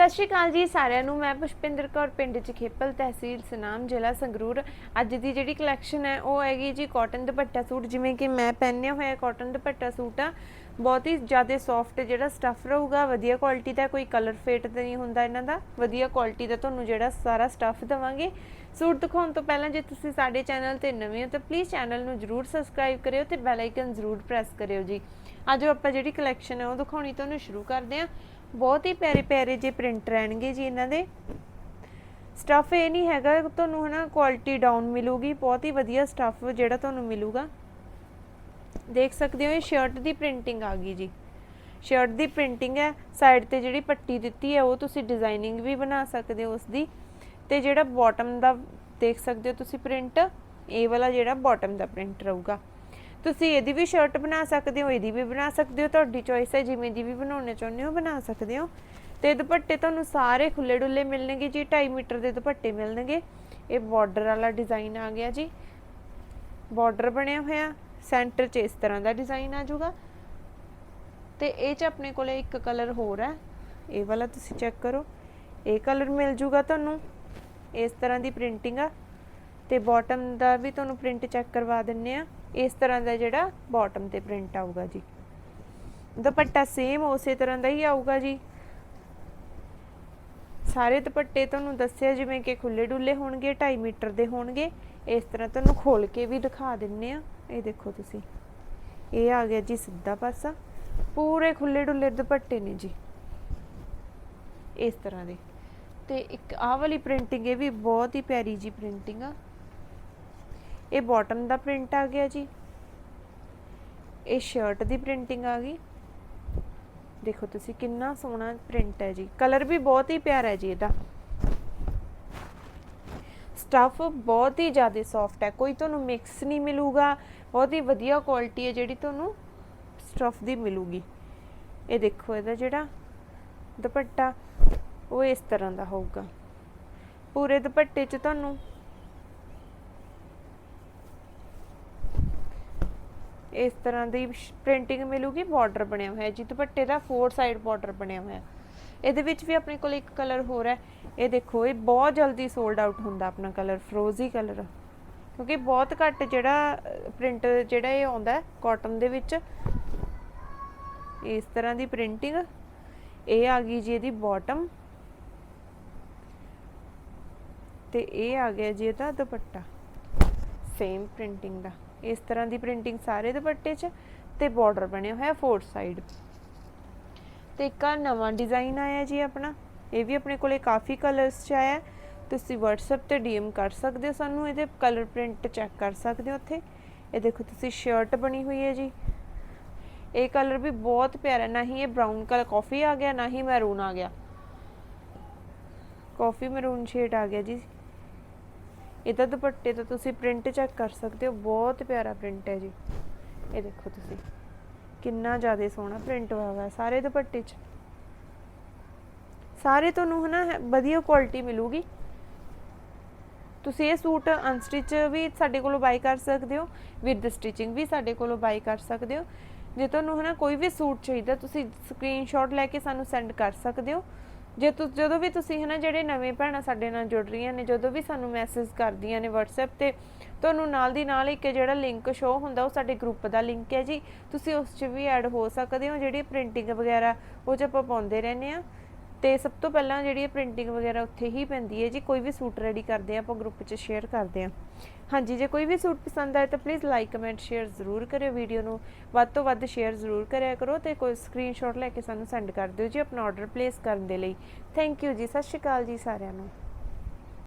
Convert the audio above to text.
ਸਤਿ ਸ਼੍ਰੀ ਅਕਾਲ ਜੀ ਸਾਰਿਆਂ ਨੂੰ। ਮੈਂ ਪੁਸ਼ਪਿੰਦਰ ਕੌਰ, ਪਿੰਡ ਚਖੇਪਲ ਤਹਿਸੀਲ ਸਨਾਮ, ਜ਼ਿਲ੍ਹਾ ਸੰਗਰੂਰ। ਅੱਜ ਦੀ ਜਿਹੜੀ ਕਲੈਕਸ਼ਨ ਹੈ, ਉਹ ਹੈਗੀ ਜੀ ਕਾਟਨ ਦੁਪੱਟਾ ਸੂਟ। ਜਿਵੇਂ ਕਿ ਮੈਂ ਪਹਿਨਿਆ ਹੋਇਆ ਕਾਟਨ ਦੁਪੱਟਾ ਸੂਟ ਆ। ਬਹੁਤ ਹੀ ਜ਼ਿਆਦਾ ਸੌਫਟ ਜਿਹੜਾ ਸਟੱਫ ਰਹੂਗਾ, ਵਧੀਆ ਕੁਆਲਿਟੀ ਦਾ, ਕੋਈ ਕਲਰ ਫੇਟ ਤੇ ਨਹੀਂ ਹੁੰਦਾ ਇਹਨਾਂ ਦਾ। ਵਧੀਆ ਕੁਆਲਿਟੀ ਦਾ ਤੁਹਾਨੂੰ ਜਿਹੜਾ ਸਾਰਾ ਸਟੱਫ ਦਵਾਂਗੇ। ਸੂਟ ਦਿਖਾਉਣ ਤੋਂ ਪਹਿਲਾਂ ਜੇ ਤੁਸੀਂ ਸਾਡੇ ਚੈਨਲ ਤੇ ਨਵੇਂ ਹੋ, ਤਾਂ ਪਲੀਜ਼ ਚੈਨਲ ਨੂੰ ਜਰੂਰ ਸਬਸਕ੍ਰਾਈਬ ਕਰਿਓ ਤੇ ਬੈਲ ਆਈਕਨ ਜਰੂਰ ਪ੍ਰੈਸ ਕਰਿਓ ਜੀ। ਅੱਜ ਆਪਾਂ ਜਿਹੜੀ ਕਲੈਕਸ਼ਨ ਹੈ, ਉਹ ਦਿਖਾਉਣੀ ਤੁਹਾਨੂੰ ਸ਼ੁਰੂ ਕਰਦੇ ਹਾਂ। ਬਹੁਤ ਹੀ ਪਿਆਰੇ ਪਿਆਰੇ ਜੇ ਪ੍ਰਿੰਟ ਰਹਿਣਗੇ ਜੀ ਇਹਨਾਂ ਦੇ। ਸਟੱਫ ਇਹ ਨਹੀਂ ਹੈਗਾ, ਤੁਹਾਨੂੰ ਹਨਾ ਕੁਆਲਿਟੀ ਡਾਊਨ ਮਿਲੂਗੀ, ਬਹੁਤ ਹੀ ਵਧੀਆ ਸਟੱਫ ਜਿਹੜਾ ਤੁਹਾਨੂੰ ਮਿਲੂਗਾ। ਦੇਖ ਸਕਦੇ ਹੋ ਇਹ ਸ਼ਰਟ ਦੀ ਪ੍ਰਿੰਟਿੰਗ ਆ ਗਈ ਜੀ। ਸ਼ਰਟ ਦੀ ਪ੍ਰਿੰਟਿੰਗ ਹੈ ਸਾਈਡ ਤੇ ਜਿਹੜੀ ਪੱਟੀ ਦਿੱਤੀ ਹੈ, ਉਹ ਤੁਸੀਂ ਡਿਜ਼ਾਈਨਿੰਗ ਵੀ ਬਣਾ ਸਕਦੇ ਹੋ ਉਸ ਦੀ ਤੇ ਜਿਹੜਾ ਬਾਟਮ ਦਾ ਦੇਖ ਸਕਦੇ ਹੋ ਤੁਸੀਂ ਪ੍ਰਿੰਟ ਇਹ ਵਾਲਾ ਜਿਹੜਾ ਬਾਟਮ ਦਾ ਪ੍ਰਿੰਟ ਰਹੂਗਾ। ਤੁਸੀਂ ਇਹਦੀ ਵੀ ਸ਼ਰਟ ਬਣਾ ਸਕਦੇ ਹੋ, ਇਹਦੀ ਵੀ ਬਣਾ ਸਕਦੇ ਹੋ, ਤੁਹਾਡੀ ਚੋਇਸ ਹੈ, ਜਿਵੇਂ ਦੀ ਵੀ ਬਣਾਉਣਾ ਚਾਹੁੰਦੇ ਹੋ, ਬਣਾ ਸਕਦੇ ਹੋ। ਤੇ ਦੁਪੱਟੇ ਤੁਹਾਨੂੰ ਸਾਰੇ ਖੁੱਲੇ ਡੁੱਲੇ ਮਿਲਣਗੇ ਜੀ 2.5 ਮੀਟਰ ਦੇ ਦੁਪੱਟੇ ਮਿਲਣਗੇ। ਇਹ ਬਾਰਡਰ ਵਾਲਾ ਡਿਜ਼ਾਈਨ ਆ ਗਿਆ ਜੀ। ਬਾਰਡਰ ਬਣਿਆ ਹੋਇਆ ਸੈਂਟਰ 'ਚ ਇਸ ਤਰ੍ਹਾਂ ਦਾ ਡਿਜ਼ਾਈਨ ਆ ਜਾਊਗਾ। ਤੇ ਇਹ 'ਚ ਆਪਣੇ ਕੋਲੇ ਇੱਕ ਕਲਰ ਹੋਰ ਹੈ। ਇਹ ਵਾਲਾ ਤੁਸੀਂ ਚੈੱਕ ਕਰੋ। ਇਹ ਕਲਰ ਮਿਲ ਜੂਗਾ ਤੁਹਾਨੂੰ। ਇਸ ਤਰ੍ਹਾਂ ਦੀ ਪ੍ਰਿੰਟਿੰਗ ਆ। ਤੇ ਬਾਟਮ ਦਾ ਵੀ ਤੁਹਾਨੂੰ ਪ੍ਰਿੰਟ ਚੈੱਕ ਕਰਵਾ ਦਿੰਨੇ ਆ। ਇਸ ਤਰ੍ਹਾਂ ਦਾ ਜਿਹੜਾ ਬਾਟਮ ਤੇ ਪ੍ਰਿੰਟ ਆਊਗਾ ਜੀ। ਦੁਪੱਟਾ ਸੇਮ ਉਸੇ ਤਰ੍ਹਾਂ ਦਾ ਹੀ ਆਊਗਾ ਜੀ। ਸਾਰੇ ਦੁਪੱਟੇ ਤੁਹਾਨੂੰ ਦੱਸਿਆ ਜਿਵੇਂ ਕਿ ਖੁੱਲੇ ਡੁੱਲੇ ਹੋਣਗੇ 2.5 ਮੀਟਰ ਦੇ ਹੋਣਗੇ। ਇਸ ਤਰ੍ਹਾਂ ਤੁਹਾਨੂੰ ਖੋਲ ਕੇ ਵੀ ਦਿਖਾ ਦਿੰਨੇ ਆ। ਇਹ ਦੇਖੋ ਤੁਸੀਂ। ਇਹ ਆ ਗਿਆ ਜੀ ਸਿੱਧਾ ਪਾਸਾ। ਪੂਰੇ ਖੁੱਲੇ ਡੁੱਲੇ ਦੁਪੱਟੇ ਨੇ ਜੀ। ਇਸ ਤਰ੍ਹਾਂ ਦੇ। ਤੇ ਇੱਕ ਆਹ ਵਾਲੀ ਪ੍ਰਿੰਟਿੰਗ ਇਹ ਵੀ ਬਹੁਤ ਹੀ ਪਿਆਰੀ ਜੀ ਪ੍ਰਿੰਟਿੰਗ ਆ। ਇਹ ਬਾਟਮ ਦਾ ਪ੍ਰਿੰਟ ਆ ਗਿਆ ਜੀ। ਇਹ ਸ਼ਰਟ ਦੀ ਪ੍ਰਿੰਟਿੰਗ ਆ ਗਈ। ਦੇਖੋ ਤੁਸੀਂ ਕਿੰਨਾ ਸੋਹਣਾ ਪ੍ਰਿੰਟ ਹੈ ਜੀ। ਕਲਰ ਵੀ ਬਹੁਤ ਹੀ ਪਿਆਰਾ ਹੈ ਜੀ ਇਹਦਾ। ਸਟਫ ਬਹੁਤ ਹੀ ਜ਼ਿਆਦਾ ਸੌਫਟ ਹੈ। ਕੋਈ ਤੁਹਾਨੂੰ ਮਿਕਸ ਨਹੀਂ ਮਿਲੂਗਾ। ਬਹੁਤ ਹੀ ਵਧੀਆ ਕੁਆਲਿਟੀ ਹੈ ਜਿਹੜੀ ਤੁਹਾਨੂੰ ਸਟਫ ਦੀ ਮਿਲੂਗੀ। ਇਹ ਦੇਖੋ ਇਹਦਾ ਜਿਹੜਾ ਦੁਪੱਟਾ, ਉਹ ਇਸ ਤਰ੍ਹਾਂ ਦਾ ਹੋਊਗਾ। ਪੂਰੇ ਦੁਪੱਟੇ 'ਚ ਤੁਹਾਨੂੰ ਇਸ ਤਰ੍ਹਾਂ ਦੀ ਪ੍ਰਿੰਟਿੰਗ ਮਿਲੂਗੀ ਬਾਰਡਰ ਬਣਿਆ ਹੋਇਆ ਜੀ ਦੁਪੱਟੇ ਦਾ ਫੋਰ ਸਾਈਡ ਬਾਰਡਰ ਬਣਿਆ ਹੋਇਆ ਇਹਦੇ ਵਿੱਚ ਵੀ ਆਪਣੇ ਕੋਲ ਇੱਕ ਕਲਰ ਹੋਰ ਹੈ। ਇਹ ਦੇਖੋ, ਇਹ ਬਹੁਤ ਜਲਦੀ ਸੋਲਡ ਆਊਟ ਹੁੰਦਾ ਆਪਣਾ ਕਲਰ ਫਰੋਜ਼ੀ ਕਲਰ ਕਿਉਂਕਿ ਬਹੁਤ ਘੱਟ ਜਿਹੜਾ ਪ੍ਰਿੰਟ ਜਿਹੜਾ ਇਹ ਆਉਂਦਾ ਕਾਟਨ ਦੇ ਵਿੱਚ। ਇਸ ਤਰ੍ਹਾਂ ਦੀ ਪ੍ਰਿੰਟਿੰਗ ਇਹ ਆ ਗਈ ਜੀ ਇਹਦੀ ਬਾਟਮ ਤੇ ਇਹ ਆ ਗਿਆ ਜੀ ਇਹਦਾ ਦੁਪੱਟਾ। ਸੇਮ ਪ੍ਰਿੰਟਿੰਗ ਦਾ। ਇਸ ਤਰ੍ਹਾਂ ਦੀ ਪ੍ਰਿੰਟਿੰਗ ਸਾਰੇ ਦੁਪੱਟੇ 'ਚ ਤੇ ਬਾਰਡਰ ਬਣਿਆ ਹੋਇਆ ਫੋਰ ਸਾਈਡ ਤੇ ਇੱਕ ਆ ਨਵਾਂ ਡਿਜ਼ਾਈਨ ਆਇਆ ਜੀ ਆਪਣਾ। ਇਹ ਵੀ ਆਪਣੇ ਕੋਲੇ ਕਾਫੀ ਕਲਰਸ 'ਚ ਆਇਆ। ਤੁਸੀਂ WhatsApp ਤੇ DM ਕਰ ਸਕਦੇ ਹੋ ਸਾਨੂੰ, ਇਹਦੇ ਕਲਰ ਪ੍ਰਿੰਟ ਚੈੱਕ ਕਰ ਸਕਦੇ ਹੋ ਉੱਥੇ। ਇਹ ਦੇਖੋ ਤੁਸੀਂ ਸ਼ਰਟ ਬਣੀ ਹੋਈ ਹੈ ਜੀ। ਇਹ ਕਲਰ ਵੀ ਬਹੁਤ ਪਿਆਰਾ, ਨਾ ਹੀ ਇਹ ਬ੍ਰਾਊਨ ਕਲਰ ਕਾਫੀ ਆ ਗਿਆ, ਨਾ ਹੀ ਮੈਰੂਨ ਆ ਗਿਆ। ਕਾਫੀ ਮੈਰੂਨ ਸ਼ੇਡ ਆ ਗਿਆ ਜੀ। ਇਹਦਾ ਦੁਪੱਟੇ ਤਾਂ ਤੁਸੀਂ ਪ੍ਰਿੰਟ ਚੈੱਕ ਕਰ ਸਕਦੇ ਹੋ, ਬਹੁਤ ਪਿਆਰਾ ਪ੍ਰਿੰਟ ਹੈ ਜੀ। ਇਹ ਦੇਖੋ ਤੁਸੀਂ, ਕਿੰਨਾ ਜ਼ਿਆਦਾ ਸੋਹਣਾ ਪ੍ਰਿੰਟ ਹੋਇਆ ਹੋਇਆ ਸਾਰੇ ਦੁਪੱਟੇ 'ਚ। ਸਾਰੇ ਤੁਹਾਨੂੰ ਹਨਾ, ਵਧੀਆ ਕੁਆਲਿਟੀ ਮਿਲੂਗੀ। ਤੁਸੀਂ ਇਹ ਸੂਟ ਅਨਸਟਿਚ ਵੀ ਸਾਡੇ ਕੋਲੋਂ ਬਾਈ ਕਰ ਸਕਦੇ ਹੋ ਵਿਦ ਸਟਿਚਿੰਗ ਵੀ ਸਾਡੇ ਕੋਲੋਂ ਬਾਈ ਕਰ ਸਕਦੇ ਹੋ। ਜੇ ਤੁਹਾਨੂੰ ਹਨਾ ਕੋਈ ਵੀ ਸੂਟ ਚਾਹੀਦਾ, ਤੁਸੀਂ ਸਕਰੀਨਸ਼ਾਟ ਲੈ ਕੇ ਸਾਨੂੰ ਸੈਂਡ ਕਰ ਸਕਦੇ ਹੋ। ਜੇ ਤੁ, ਜਦੋਂ ਵੀ ਤੁਸੀਂ ਹਨਾ ਜਿਹੜੇ ਨਵੇਂ ਭੈਣਾਂ ਸਾਡੇ ਨਾਲ ਜੁੜ ਰਹੀਆਂ ਨੇ, ਜਦੋਂ ਵੀ ਸਾਨੂੰ ਮੈਸੇਜ ਕਰਦੀਆਂ ਨੇ WhatsApp ਤੇ, ਤੁਹਾਨੂੰ ਨਾਲ ਦੀ ਨਾਲ ਇੱਕ ਜਿਹੜਾ ਲਿੰਕ ਸ਼ੋ ਹੁੰਦਾ, ਉਹ ਸਾਡੇ ਗਰੁੱਪ ਦਾ ਲਿੰਕ ਹੈ ਜੀ। ਤੁਸੀਂ ਉਸ 'ਚ ਵੀ ਐਡ ਹੋ ਸਕਦੇ ਹੋ, ਜਿਹੜੀ ਪ੍ਰਿੰਟਿੰਗ ਵਗੈਰਾ, ਉਹ 'ਚ ਆਪਾਂ ਪਾਉਂਦੇ ਰਹਿੰਦੇ ਆ ਤੇ ਸਭ ਤੋਂ ਪਹਿਲਾਂ ਜਿਹੜੀ ਹੈ ਪ੍ਰਿੰਟਿੰਗ ਵਗੈਰਾ ਉੱਥੇ ਹੀ ਪੈਂਦੀ ਹੈ ਜੀ, ਕੋਈ ਵੀ ਸੂਟ ਰੈਡੀ ਕਰਦੇ ਆ ਆਪਾਂ ਗਰੁੱਪ 'ਚ ਸ਼ੇਅਰ ਕਰਦੇ ਆ ਹਾਂਜੀ, ਜੇ ਕੋਈ ਵੀ ਸੂਟ ਪਸੰਦ ਆਏ ਤਾਂ ਪਲੀਜ਼ ਲਾਈਕ ਕਮੈਂਟ ਸ਼ੇਅਰ ਜ਼ਰੂਰ ਕਰਿਓ ਵੀਡੀਓ ਨੂੰ। ਵੱਧ ਤੋਂ ਵੱਧ ਸ਼ੇਅਰ ਜ਼ਰੂਰ ਕਰਿਆ ਕਰੋ ਤੇ ਕੋਈ ਸਕਰੀਨਸ਼ਾਟ ਲੈ ਕੇ ਸਾਨੂੰ ਸੈਂਡ ਕਰ ਦਿਓ ਜੀ ਆਪਣਾ ਆਰਡਰ ਪਲੇਸ ਕਰਨ ਦੇ ਲਈ। ਥੈਂਕ ਯੂ ਜੀ, ਸਤਿ ਸ਼੍ਰੀ ਅਕਾਲ ਜੀ ਸਾਰਿਆਂ ਨੂੰ।